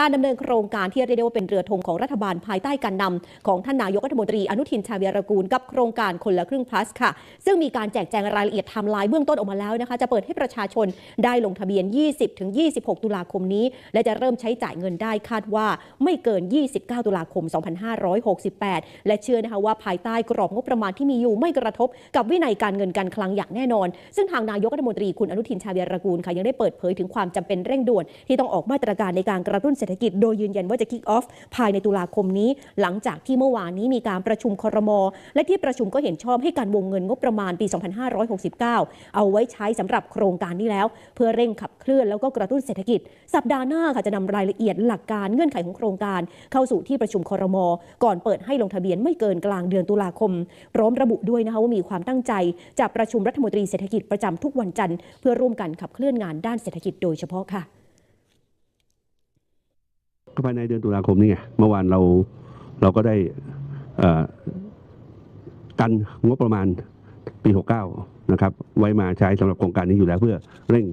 การดำเนินโครงการที่เรียกได้ว่าเป็นเรือธงของรัฐบาลภายใต้การนำของท่านนายกรัฐมนตรีอนุทินชาญวีรกูลกับโครงการคนละครึ่ง plus ค่ะ ซึ่งมีการแจกแจงรายละเอียดไทม์ไลน์เบื้องต้นออกมาแล้วนะคะ จะเปิดให้ประชาชนได้ลงทะเบียน 20-26 ตุลาคมนี้ และจะเริ่มใช้จ่ายเงินได้คาดว่าไม่เกิน 29 ตุลาคม 2568 และเชื่อนะคะว่าภายใต้กรอบงบประมาณที่มีอยู่ไม่กระทบ กับวินัยการเงินการคลังอย่างแน่นอน ซึ่งทางนายกรัฐมนตรีคุณอนุทินชาญวีรกูลค่ะยังได้เปิดเผยถึงความจำเป็นเร่งด่วนที่ต้องออกมาตรการในการกระตุ้นเศรษฐกิจโดยยืนยันว่าจะคิกออฟภายในตุลาคมนี้ หลังจากที่เมื่อวานนี้มีการประชุมครม และที่ประชุมก็เห็นชอบให้การวงเงินงบประมาณปี 2569 เอาไว้ใช้สำหรับโครงการนี้แล้ว เพื่อเร่งขับเคลื่อนแล้วก็กระตุ้นเศรษฐกิจ สัปดาห์หน้าค่ะจะนำรายละเอียดหลักการเงื่อนไขของโครงการ เข้าสู่ที่ประชุมครม ก่อนเปิดให้ลงทะเบียนไม่เกินกลางเดือนตุลาคม พร้อมระบุด้วยนะคะว่ามีความตั้งใจจะประชุมรัฐมนตรีเศรษฐกิจประจำทุกวันจันทร์เพื่อร่วมกันขับเคลื่อนงานด้านเศรษฐกิจโดยเฉพาะค่ะ ก็ภายในเดือนตุลาคมนี่ไงเมื่อวานเราเราก็ได้กันงบประมาณปี 69 นะครับ ไว้มาใช้สำหรับโครงการนี้อยู่แล้วเพื่อเร่ง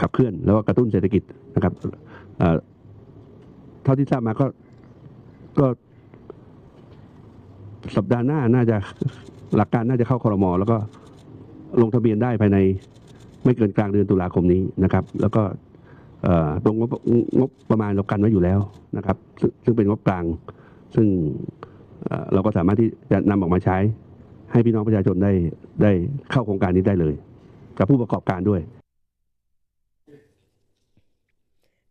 ขับเคลื่อน แล้วก็กระตุ้นเศรษฐกิจนะครับเท่าที่ทราบมาก็ก็สัปดาห์หน้าน่าจะหลักการน่าจะเข้าคอรมอแล้วก็ลงทะเบียนได้ภายในไม่เกินกลางเดือนตุลาคมนี้นะครับ แล้วก็ ตรงงบงบประมาณเรากันไว้อยู่แล้วนะครับ ซึ่งซึ่งเป็นงบกลาง ซึ่งเอ่อเราก็สามารถที่จะนำออกมาใช้ ให้พี่น้องประชาชนได้ได้เข้าโครงการนี้ได้เลย กับผู้ประกอบการด้วย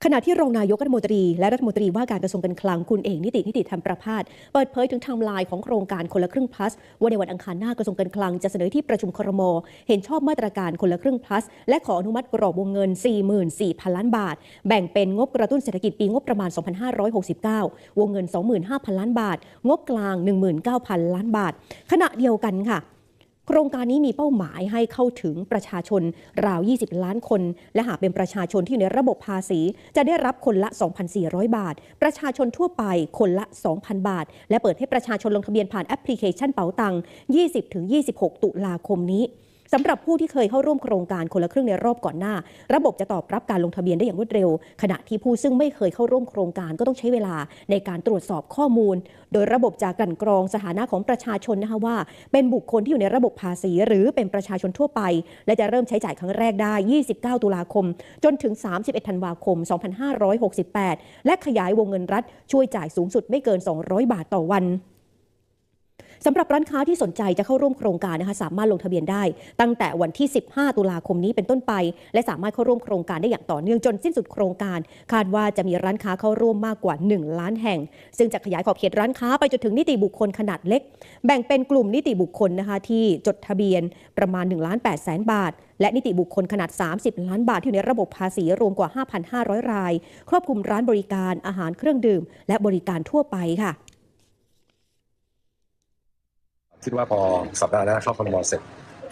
ขณะที่รองนายกรัฐมนตรี และรัฐมนตรีว่าการกระทรวงการคลังคุณเอกนิตินิติธรรมประพาสเปิดเผยถึงไทม์ไลน์ของโครงการคนละครึ่ง plus ว่าในวันอังคารหน้ากระทรวงการคลังจะเสนอที่ประชุมครม เห็นชอบมาตรการคนละครึ่ง plus และขออนุมัติกรอบวงเงิน 44,000 ล้านบาท แบ่งเป็นงบกระตุ้นเศรษฐกิจปีงบประมาณ 2569 วงเงิน 25,000 ล้านบาท งบกลาง 19,000 ล้านบาท ขณะเดียวกันค่ะ โครงการนี้มีเป้าหมายให้เข้าถึงประชาชนราว 20 ล้านคน และหากเป็นประชาชนที่อยู่ในระบบภาษี จะได้รับคนละ 2,400 บาท ประชาชนทั่วไปคนละ 2,000 บาท และเปิดให้ประชาชนลงทะเบียนผ่านแอปพลิเคชันเป๋าตังค์20-26 ตุลาคมนี้ สำหรับผู้ที่เคยเข้าร่วมโครงการคนละครึ่งในรอบก่อนหน้า ระบบจะตอบรับการลงทะเบียนได้อย่างรวดเร็ว ขณะที่ผู้ซึ่งไม่เคยเข้าร่วมโครงการก็ต้องใช้เวลาในการตรวจสอบข้อมูล โดยระบบจะกลั่นกรองสถานะของประชาชนนะคะว่า เป็นบุคคลที่อยู่ในระบบภาษี หรือเป็นประชาชนทั่วไป และจะเริ่มใช้จ่ายครั้งแรกได้ 29 ตุลาคม จนถึง 31 ธันวาคม 2568 และขยายวงเงินรัฐช่วยจ่ายสูงสุดไม่เกิน 200 บาทต่อวัน สำหรับร้านค้าที่สนใจจะเข้าร่วมโครงการนะคะสามารถลงทะเบียนได้ ตั้งแต่วันที่ 15 ตุลาคมนี้เป็นต้นไป และสามารถเข้าร่วมโครงการได้อย่างต่อเนื่องจนสิ้นสุดโครงการ คาดว่าจะมีร้านค้าเข้าร่วมมากกว่า 1 ล้านแห่ง ซึ่งจะขยายขอบเขตร้านค้าไปจนถึงนิติบุคคลขนาดเล็ก แบ่งเป็นกลุ่มนิติบุคคลนะคะที่จดทะเบียนประมาณ1ล้าน8แสนบาท และนิติบุคคลขนาด 30 ล้านบาทที่อยู่ในระบบภาษีรวมกว่า 5,500 ราย ครอบคลุมร้านบริการอาหารเครื่องดื่ม และบริการทั่วไปค่ะ คิดว่าพอสัปดาห์หน้าเข้าคอรมอเสร็จ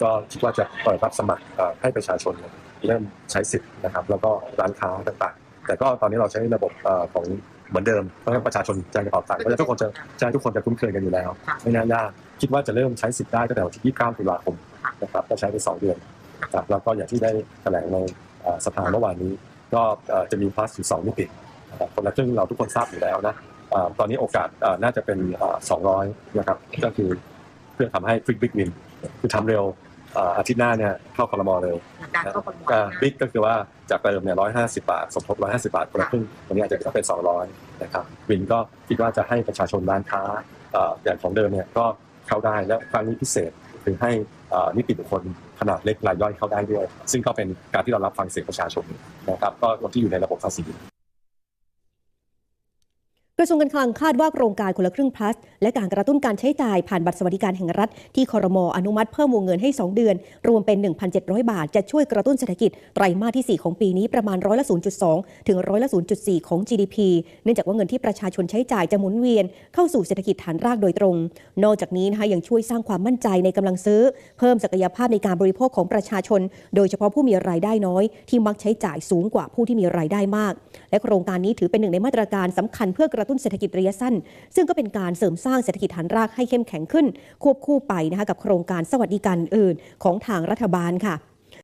ก็คิดว่าจะเปิดรับสมัครเอ่อให้ประชาชนเนี่ยเริ่มใช้สิทธิ์นะครับ แล้วก็ร้านค้าต่างๆ แต่ก็ตอนนี้เราใช้ระบบเอ่อของเหมือนเดิมเพราะฉะนั้นประชาชนแจ้งกระเป๋าตังค์เพราะฉะนั้นทุกคนจะแจ้งทุกคนจะคุ้นเคยกันอยู่แล้ว ไม่น่ายากคิดว่าจะเริ่มใช้สิทธิ์ได้ตั้งแต่วันที่ 29 ตุลาคมนะครับก็ใช้ไป 2 เดือนนะครับแล้วก็อย่างที่ได้แถลงในเอ่อสภาเมื่อวานนี้ ก็เอ่อจะมีพลัสอยู่2มิตินะครับคนละครึ่งเราทุกคนทราบอยู่แล้วนะเอ่อตอนนี้โอกาสเอ่อน่าจะเป็นเอ่อ200 นะครับ ก็คือ เพื่อทำให้ฟริกบิ๊กวินคือทำเร็วเอ่ออาทิตย์หน้าเนี่ยเข้าคอรมอเลยการเข้าคอรมอก็บิ๊กก็คือว่าจากเดิมเนี่ยร้อยห้าสิบาท สมทบร้อยห้าสิบาทคนละครึ่งวันนี้อาจจะเป็นสองร้อยนะครับวินก็คิดว่าจะให้ประชาชนร้านค้าเอ่ออย่างของเดิมเนี่ยก็เข้าได้แล้วครั้งนี้พิเศษคือให้เอ่อนิติบุคคลขนาดเล็กรายย่อยเข้าได้ด้วย ซึ่งก็เป็นการที่เรารับฟังเสียงประชาชนนะครับก็คนที่อยู่ในระบบภาษีก ระทรวงการคลังคาดว่าโครงการคนละครึ่ง plus และการกระตุ้นการใช้จ่ายผ่านบัตรสวัสดิการแห่งรัฐ ที่คอรมออนุมัติเพิ่มวงเงินให้ 2 เดือน รวมเป็น 1,700 บาท จะช่วยกระตุ้นเศรษฐกิจไตรมาสที่ 4 ของปีนี้ประมาณร้อยละ 0.2 ถึงร้อยละ 0.4 ของ GDP เนื่องจากว่าเงินที่ประชาชนใช้จ่ายจะหมุนเวียน เข้าสู่เศรษฐกิจฐานรากโดยตรง นอกจากนี้นะคะยังช่วยสร้างความมั่นใจในกำลังซื้อ เพิ่มศักยภาพในการบริโภคของประชาชน โดยเฉพาะผู้มีรายได้น้อย ที่มักใช้จ่ายสูงกว่าผู้ที่มีรายได้มาก และโครงการนี้ถือเป็นหนึ่งในมาตรการสำคัญเพื่อกระตุ้นเศรษฐกิจระยะสั้น ซึ่งก็เป็นการเสริมสร้างเศรษฐกิจฐานรากให้เข้มแข็งขึ้น ควบคู่ไปนะคะกับโครงการสวัสดิการอื่น ของทางรัฐบาลค่ะ